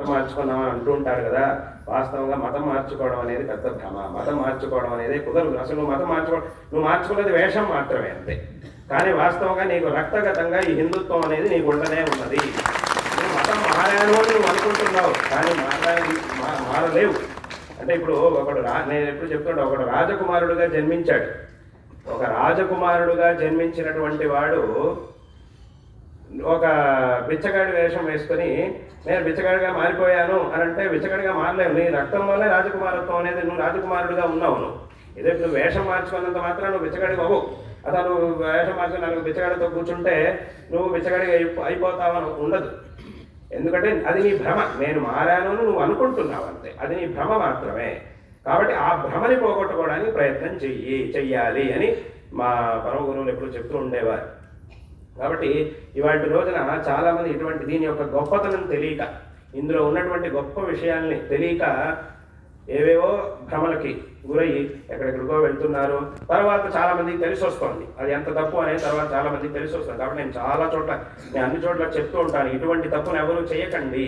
మతం మార్చుకున్నామని అంటుంటారు కదా వాస్తవంగా మతం మార్చుకోవడం అనేది పెద్ద భ్రమ. మతం మార్చుకోవడం అనేది కుదరదు. అసలు నువ్వు మతం మార్చుకో నువ్వు మార్చుకున్నది వేషం మాత్రమే అంతే. కానీ వాస్తవంగా నీకు రక్తగతంగా ఈ హిందుత్వం అనేది నీకు ఉండనే ఉన్నది. నువ్వు మతం మారాను అని నువ్వు అనుకుంటున్నావు కానీ మారాలి మా- మారలేవు. అంటే ఇప్పుడు ఒకడు రా నేను ఎప్పుడు చెప్తుంటే ఒకడు రాజకుమారుడుగా జన్మించాడు. ఒక రాజకుమారుడుగా జన్మించినటువంటి వాడు ఒక బిచ్చగాడి వేషం వేసుకొని నేను బిచ్చగాడిగా మారిపోయాను అని అంటే బిచ్చగాడిగా మారలేవు. నీ రక్తంలోనే రాజకుమారత్వం అనేది నువ్వు రాజకుమారుడిగా ఉన్నావు నువ్వు. ఇదే నువ్వు వేషం మార్చుకున్నంత మాత్రం నువ్వు బిచ్చగాడి అవ్వు. అసలు నువ్వు వేషం మార్చుకుని నలుగురు బిచ్చగాడితో కూర్చుంటే నువ్వు బిచ్చగాడిగా అయిపో అయిపోతావని ఉండదు. ఎందుకంటే అది నీ భ్రమ. నేను మారాను నువ్వు అనుకుంటున్నావు అంతే. అది నీ భ్రమ మాత్రమే. కాబట్టి ఆ భ్రమని పోగొట్టుకోవడానికి ప్రయత్నం చెయ్యి చెయ్యాలి అని మా పరమ గురువులు ఎప్పుడు చెప్తూ ఉండేవారు. కాబట్టి ఇవాటి రోజున చాలామంది ఇటువంటి దీని యొక్క గొప్పతనం తెలియక ఇందులో ఉన్నటువంటి గొప్ప విషయాల్ని తెలియక ఏవేవో భ్రమలకి గురయ్యి ఎక్కడెక్కడికో వెళ్తున్నారు. తర్వాత చాలా మందికి తెలిసి వస్తుంది. అది ఎంత తప్పు అనేది తర్వాత చాలా మందికి తెలిసి వస్తుంది. కాబట్టి నేను చాలా చోట్ల నేను అన్ని చోట్ల చెప్తూ ఉంటాను. ఇటువంటి తప్పును ఎవరు చేయకండి.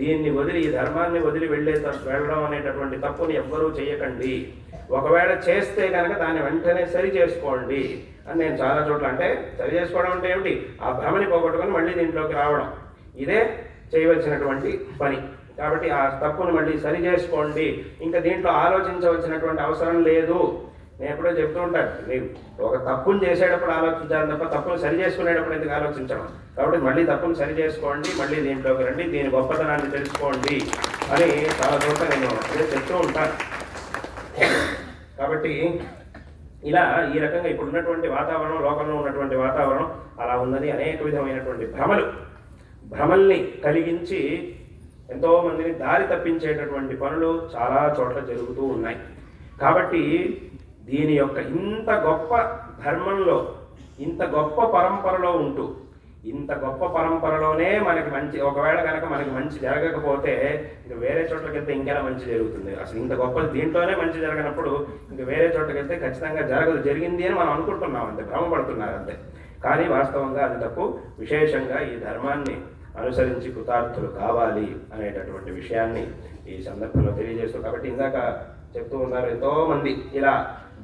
దీన్ని వదిలి ఈ ధర్మాన్ని వదిలి వెళ్ళే వెళ్ళడం అనేటటువంటి తప్పుని ఎవ్వరూ చేయకండి. ఒకవేళ చేస్తే కనుక దాన్ని వెంటనే సరి చేసుకోండి అని నేను చాలా చోట్ల అంటే సరి చేసుకోవడం అంటే ఏమిటి? ఆ భ్రమని పోగొట్టుకొని మళ్ళీ దీంట్లోకి రావడం. ఇదే చేయవలసినటువంటి పని. కాబట్టి ఆ తప్పును మళ్ళీ సరి చేసుకోండి. ఇంకా దీంట్లో ఆలోచించవలసినటువంటి అవసరం లేదు. నేను ఎప్పుడో చెప్తూ ఉంటాను మీరు ఒక తప్పును చేసేటప్పుడు ఆలోచించాలి తప్ప తప్పును సరి చేసుకునేటప్పుడు ఎందుకు ఆలోచించడం? కాబట్టి మళ్ళీ తప్పును సరి చేసుకోండి మళ్ళీ దీంట్లోకి రండి దీని గొప్పతనాన్ని తెలుసుకోండి అని చాలా చోట్ల నేను అదే చెప్తూ ఉంటాను. కాబట్టి ఇలా ఈ రకంగా ఇప్పుడు ఉన్నటువంటి వాతావరణం లోకంలో ఉన్నటువంటి వాతావరణం అలా ఉందని అనేక విధమైనటువంటి భ్రమలు భ్రమల్ని కలిగించి ఎంతో మందిని దారి తప్పించేటటువంటి పనులు చాలా చోట్ల జరుగుతూ ఉన్నాయి. కాబట్టి దీని యొక్క ఇంత గొప్ప ధర్మంలో ఇంత గొప్ప పరంపరలో ఉంటూ ఇంత గొప్ప పరంపరలోనే మనకి మంచి ఒకవేళ కనుక మనకి మంచి జరగకపోతే ఇంక వేరే చోట్లకెళ్తే ఇంకెలా మంచి జరుగుతుంది? అసలు ఇంత గొప్ప దీంట్లోనే మంచి జరగనప్పుడు ఇంక వేరే చోట్లకెళ్తే ఖచ్చితంగా జరగదు. జరిగింది అని మనం అనుకుంటున్నాం అంతే భ్రమపడుతున్నారు అంతే. కానీ వాస్తవంగా అది తప్పు. విశేషంగా ఈ ధర్మాన్ని అనుసరించి కృతార్థులు కావాలి అనేటటువంటి విషయాన్ని ఈ సందర్భంలో తెలియజేస్తూ కాబట్టి ఇందాక చెప్తూ ఉన్నారు ఎంతోమంది ఇలా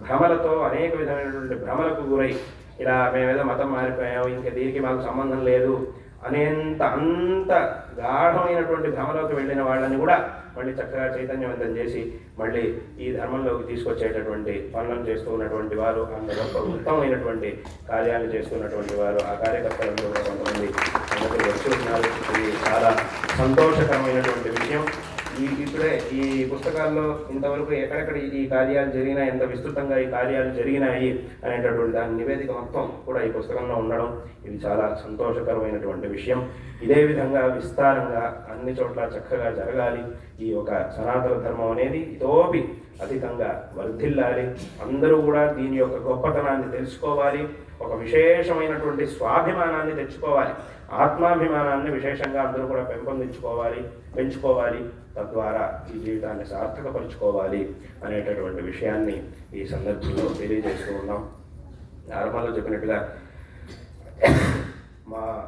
భ్రమలతో అనేక విధమైనటువంటి భ్రమలకు గురై ఇలా మేమేదో మతం మారిపోయాం ఇంకా దీనికి మాకు సంబంధం లేదు అనేంత అంత గాఢమైనటువంటి భ్రమలోకి వెళ్ళిన వాళ్ళని కూడా మళ్ళీ చక్కగా చైతన్యవంతం చేసి మళ్ళీ ఈ ధర్మంలోకి తీసుకొచ్చేటటువంటి పనులను చేస్తూ ఉన్నటువంటి వారు అంత గొప్ప ఉత్తమమైనటువంటి కార్యాలు చేస్తున్నటువంటి వారు ఆ కార్యకర్తలందరూ కొంతమంది అందరూ వచ్చి ఉన్నారు. ఇది చాలా సంతోషకరమైనటువంటి విషయం. ఈ పుస్తకాల్లో ఇంతవరకు ఎక్కడెక్కడ ఈ కార్యాలు జరిగినాయి ఎంత విస్తృతంగా ఈ కార్యాలు జరిగినాయి అనేటటువంటి దాని నివేదిక మొత్తం కూడా ఈ పుస్తకంలో ఉండడం ఇది చాలా సంతోషకరమైనటువంటి విషయం. ఇదే విధంగా విస్తారంగా అన్ని చోట్ల చక్కగా జరగాలి. ఈ ఒక సనాతన ధర్మం అనేది ఇతోపి అధికంగా వర్ధిల్లాలి. అందరూ కూడా దీని యొక్క గొప్పతనాన్ని తెలుసుకోవాలి. ఒక విశేషమైనటువంటి స్వాభిమానాన్ని తెచ్చుకోవాలి. ఆత్మాభిమానాన్ని విశేషంగా అందరూ కూడా పెంపొందించుకోవాలి పెంచుకోవాలి. తద్వారా ఈ జీవితాన్ని సార్థకపరుచుకోవాలి అనేటటువంటి విషయాన్ని ఈ సందర్భంలో తెలియజేస్తూ ఉన్నాం. నార్మల్లో చెప్పినట్టుగా మా